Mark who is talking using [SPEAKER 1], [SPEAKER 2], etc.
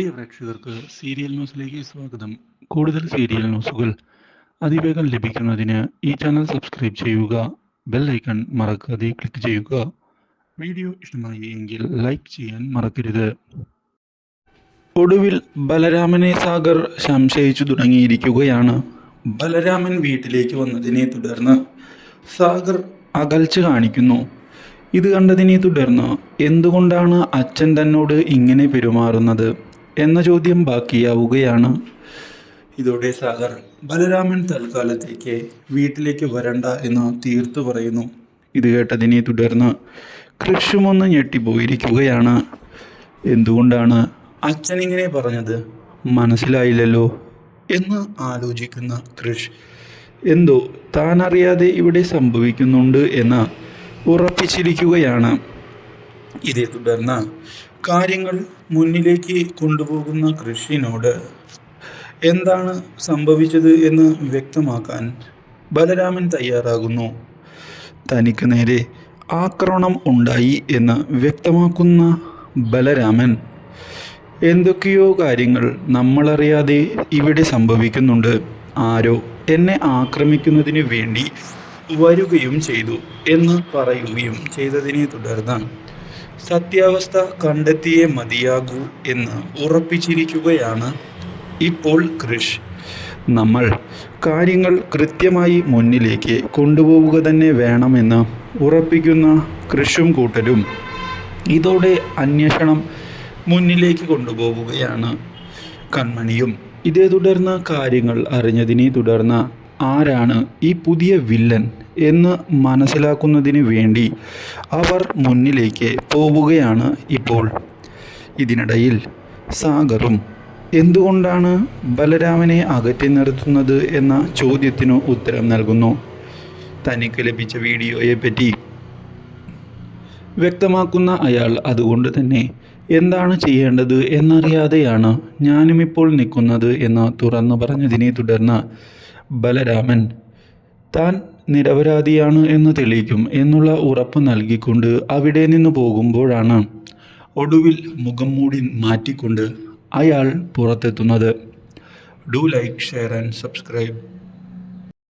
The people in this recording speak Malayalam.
[SPEAKER 1] പ്രിയ പ്രേക്ഷകർക്ക് സീരിയൽ ന്യൂസിലേക്ക് സ്വാഗതം. കൂടുതൽ സീരിയൽ ന്യൂസുകൾ അതിവേഗം ലഭിക്കുന്നതിന് ഈ ചാനൽ സബ്സ്ക്രൈബ് ചെയ്യുക ബെൽ ഐക്കൺ മറക്കാതെ ക്ലിക്ക് ചെയ്യുക. വീഡിയോ ഇഷ്ടമായി എങ്കിൽ ലൈക്ക് ചെയ്യാൻ മറക്കരുത്. ഒടുവിൽ ബലരാമനെ സാഗർ സംശയിച്ചു തുടങ്ങിയിരിക്കുകയാണ്. ബലരാമൻ വീട്ടിലേക്ക് വന്നതിനെ തുടർന്ന് സാഗർ അകൽച്ച കാണിക്കുന്നു. ഇത് കണ്ടതിനെ തുടർന്ന് എന്തുകൊണ്ടാണ് അച്ഛൻ തന്നോട് ഇങ്ങനെ പെരുമാറുന്നത്? എന്ന ചോദ്യം ബാക്കിയാവുകയാണ്. ഇതോടെ സാഗർ ബലരാമൻ തൽക്കാലത്തേക്ക് വീട്ടിലേക്ക് വരണ്ട എന്ന് തീർത്തു പറയുന്നു. ഇത് കേട്ടതിനെ തുടർന്ന് കൃഷുമൊന്ന് ഞെട്ടിപ്പോയിരിക്കുകയാണ്. എന്തുകൊണ്ടാണ് അച്ഛനിങ്ങനെ പറഞ്ഞത്? മനസ്സിലായില്ലല്ലോ എന്ന് ആലോചിക്കുന്ന കൃഷ്. എന്തോ താൻ അറിയാതെ ഇവിടെ സംഭവിക്കുന്നുണ്ട് എന്ന് ഉറപ്പിച്ചിരിക്കുകയാണ്. ഇതേ തുടർന്ന് കാര്യങ്ങൾ മുന്നിലേക്ക് കൊണ്ടുപോകുന്ന കൃഷിനോട് എന്താണ് സംഭവിച്ചത് എന്ന് വ്യക്തമാക്കാൻ ബലരാമൻ തയ്യാറാകുന്നു. തനിക്ക് നേരെ ആക്രമണം ഉണ്ടായി എന്ന് വ്യക്തമാക്കുന്ന ബലരാമൻ എന്തൊക്കെയോ കാര്യങ്ങൾ നമ്മളറിയാതെ ഇവിടെ സംഭവിക്കുന്നുണ്ട്. ആരോ എന്നെ ആക്രമിക്കുന്നതിന് വേണ്ടി വരികയും ചെയ്തു എന്ന് പറയുകയും ചെയ്തതിനെ തുടർന്ന് സത്യാവസ്ഥ കണ്ടെത്തിയേ മതിയാകൂ എന്ന് ഉറപ്പിച്ചിരിക്കുകയാണ് ഇപ്പോൾ കൃഷ്. നമ്മൾ കാര്യങ്ങൾ കൃത്യമായി മുന്നിലേക്ക് കൊണ്ടുപോവുക തന്നെ വേണമെന്ന് ഉറപ്പിക്കുന്ന കൃഷും കൂട്ടരും ഇതോടെ അന്വേഷണം മുന്നിലേക്ക് കൊണ്ടുപോവുകയാണ്. കൺമണിയും ഇതേ തുടർന്ന് കാര്യങ്ങൾ അറിഞ്ഞതിനെ തുടർന്ന് ആരാണ് ഈ പുതിയ വില്ലൻ എന്ന് മനസ്സിലാക്കുന്നതിന് വേണ്ടി അവർ മുന്നിലേക്ക് പോവുകയാണ് ഇപ്പോൾ. ഇതിനിടയിൽ സാഗറും എന്തുകൊണ്ടാണ് ബലരാമനെ അകറ്റി നിർത്തുന്നത്? എന്ന ചോദ്യത്തിനു ഉത്തരം നൽകുന്നു. തനിക്ക് ലഭിച്ച വീഡിയോയെ പറ്റി വ്യക്തമാക്കുന്ന അയാൾ അതുകൊണ്ട് തന്നെ എന്താണ് ചെയ്യേണ്ടത് എന്നറിയാതെയാണ് ഞാനും ഇപ്പോൾ നിൽക്കുന്നത് എന്ന് തുറന്നു പറഞ്ഞതിനെ തുടർന്ന് ബലരാമൻ താൻ നിരപരാധിയാണ് എന്ന് തെളിയിക്കും എന്നുള്ള ഉറപ്പ് നൽകിക്കൊണ്ട് അവിടെ നിന്ന് പോകുമ്പോഴാണ് ഒടുവിൽ മുഖം മൂടി മാറ്റിക്കൊണ്ട് അയാൾ പുറത്തെത്തുന്നത്. Do like share and subscribe